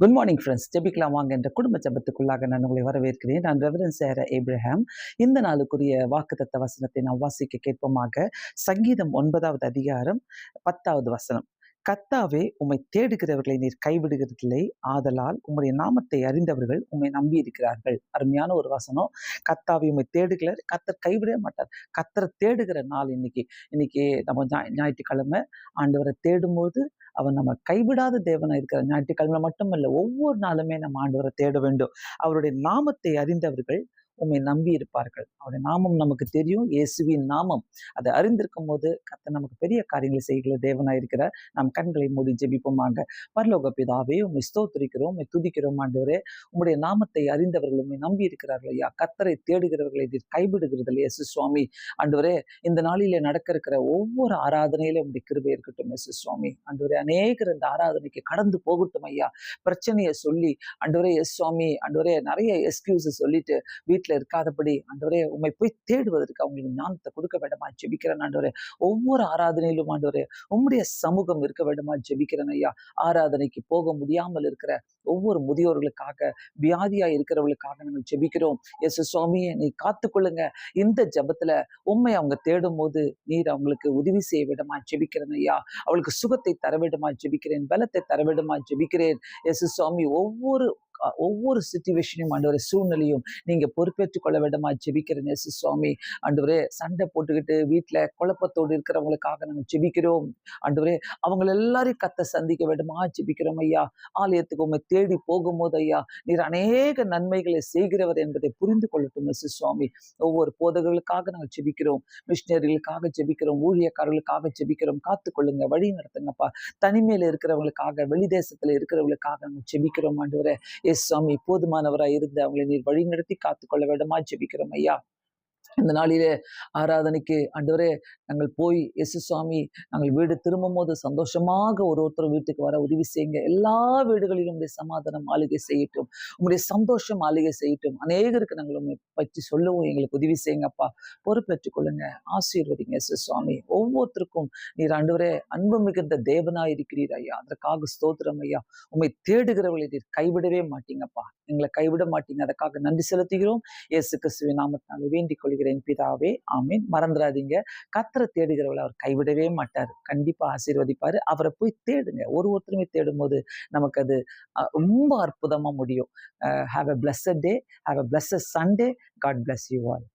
Good morning friends ஜெபிக்கலாம் வாங்க என்ற குடும்ப ஜெபத்துக்குள்ளாக நான் உங்களை வரவேற்கிறேன். நான் ரெவரன் சேர ஏப்ரஹாம் இந்த நாளுக்குரிய வாக்குத்தத்த வசனத்தை நாம் வாசிக்க கேட்போமாக. சங்கீதம் ஒன்பதாவது அதிகாரம் பத்தாவது வசனம். கத்தாவே உம்மை தேடுகிறவர்களை நீர் கைவிடுகிறதில்லை. ஆதலால் உம்முடைய நாமத்தை அறிந்தவர்கள் உம்மை நம்பி இருக்கிறார்கள் அருமையான ஒரு வசனம். கத்தாவை உம்மை தேடுகிறார் கத்தர் கைவிட மாட்டார். கத்தரை தேடுகிற நாள் இன்னைக்கு. இன்னைக்கு நம்ம ஞாயிற்றுக்கிழமை. ஆண்டவரை தேடும்போது அவர் நம்ம கைவிடாத தேவனா இருக்கிற ஞாயிற்றுக்கிழமை மட்டுமல்ல ஒவ்வொரு நாளுமே நம்ம ஆண்டவரை தேட வேண்டும். அவருடைய நாமத்தை அறிந்தவர்கள் உண்மை நம்பி இருப்பார்கள். அவருடைய நாமம் நமக்கு தெரியும். இயேசுவின் நாமம். அதை அறிந்திருக்கும் போது கத்த நமக்கு பெரிய காரியங்களை செய்கிற தேவனாக இருக்கிற நம் கண்களை மூடி ஜெபிப்போமாங்க பரலோக பிதாவே உண்மை ஸ்தோத்திரிக்கிறோம். உண்மை துதிக்கிறோம் ஆண்டவரே. உங்களுடைய நாமத்தை அறிந்தவர்கள் உண்மை நம்பி இருக்கிறார்கள் ஐயா. கத்தரை தேடுகிறவர்களை இது கைவிடுகிறது இயேசு சுவாமி. ஆண்டவரே இந்த நாளில நடக்க இருக்கிற ஒவ்வொரு ஆராதனையிலும் உங்களுடைய கிருபை இருக்கட்டும் இயேசு சுவாமி. ஆண்டவரே அநேகர் இந்த ஆராதனைக்கு கடந்து போகட்டும் ஐயா. பிரச்சனையை சொல்லி ஆண்டவரே எஸ் சுவாமி ஆண்டவரே நிறைய எக்ஸ்கியூஸ் சொல்லிட்டு வீட்டில் இருக்காதபடி ஆண்டவரே உண்மை போய் தேடுவதற்கு அவங்களுக்கு ஞானத்தை கொடுக்க வேண்டுமா? ஜெபிக்கிறேன் ஆண்டவரே. ஒவ்வொரு ஆராதனையிலும் ஆண்டவரே உம்முடைய சமூகம் இருக்க வேண்டுமா? ஜெபிக்கிறேன் ஐயா. ஆராதனைக்கு போக முடியாமல் இருக்கிற ஒவ்வொரு முதியோர்களுக்காக வியாதியா இருக்கிறவர்களுக்காக நாங்கள் ஜெபிக்கிறோம். எஸ் சுவாமியை நீ காத்துக்கொள்ளுங்க. இந்த ஜெபத்துல உண்மை அவங்க தேடும் போது நீர் அவங்களுக்கு உதவி செய்ய வேண்டுமா? ஜெபிக்கிறேன் ஐயா. அவளுக்கு சுகத்தை தர விடுமா ஜெபிக்கிறேன். பலத்தை தர விடுமா ஜெபிக்கிறேன். எஸ் சுவாமி ஒவ்வொரு ஒவ்வொரு சுச்சுவேஷனையும் ஆண்டவரே சூழ்நிலையும் நீங்க பொறுப்பேற்றுக் கொள்ள வேண்டுமா? ஜெபிக்கிற நேசு சுவாமி ஆண்டவரே சண்டை போட்டுக்கிட்டு வீட்டுல குழப்பத்தோடு இருக்கிறவங்களுக்காக நாங்கள் ஜெபிக்கிறோம். ஆண்டவரே அவங்க எல்லாரையும் கத்த சந்திக்க வேண்டுமா? ஜெபிக்கிறோம் ஐயா. ஆலயத்துக்கு உண்மை தேடி போகும்போது ஐயா நீர் அநேக நன்மைகளை செய்கிறவர் என்பதை புரிந்து கொள்ளட்டும் நெசு சுவாமி. ஒவ்வொரு போதகர்களுக்காக நாங்கள் ஜெபிக்கிறோம். மிஷினரிகளுக்காக ஜெபிக்கிறோம். ஊழியக்காரர்களுக்காக ஜெபிக்கிறோம். காத்துக்கொள்ளுங்க வழி நடத்துங்கப்பா. தனிமையில இருக்கிறவங்களுக்காக வெளி தேசத்துல இருக்கிறவங்களுக்காக நாங்கள் ஜெபிக்கிறோம் ஆண்டவரே. எஸ் சுவாமி போதுமானவராய் இருந்து அவங்களை நீர் வழி நடத்தி காத்துக்கொள்ள வேண்டுமா? ஜெபிக்கிறோம் ஐயா. இந்த நாளிலே ஆராதனைக்கு ஆண்டவரே நாங்கள் போய் எஸ் சுவாமி நாங்கள் வீடு திரும்பும் போது சந்தோஷமாக ஒரு ஒருத்தர் வீட்டுக்கு வர உதவி செய்யுங்க. எல்லா வீடுகளிலும் உடைய சமாதானம் ஆளுகை செய்யட்டும். உங்களுடைய சந்தோஷம் ஆளுகை செய்யட்டும். அநேகருக்கு நாங்கள் உண்மை பற்றி சொல்லவும் எங்களுக்கு உதவி செய்யுங்கப்பா. பொறுப்பேற்றுக் கொள்ளுங்க. ஆசீர்வதிங்க எஸ் சுவாமி. ஒவ்வொருத்தருக்கும் நீர் ஆண்டவரே அன்பு மிகுந்த தேவனா இருக்கிறீர் ஐயா. அதற்காக ஸ்தோத்திரம் ஐயா. உண்மை தேடுகிறவர்களை நீர் கைவிடவே மாட்டீங்கப்பா. எங்களை கைவிட மாட்டீங்க. அதற்காக நன்றி செலுத்துகிறோம். இயேசு கிறிஸ்துவின் நாமத்தாலே வேண்டிக் கொள்கிறேன் பிதாவே. ஆமீன். மறந்துடாதீங்க. கத்தரை தேடுகிறவளை அவர் கைவிடவே மாட்டார். கண்டிப்பாக ஆசீர்வதிப்பார். அவரை போய் தேடுங்க. ஒரு ஒருத்தருமே தேடும்போது நமக்கு அது ரொம்ப அற்புதமாக முடியும். Have a blessed day have a blessed Sunday God bless you all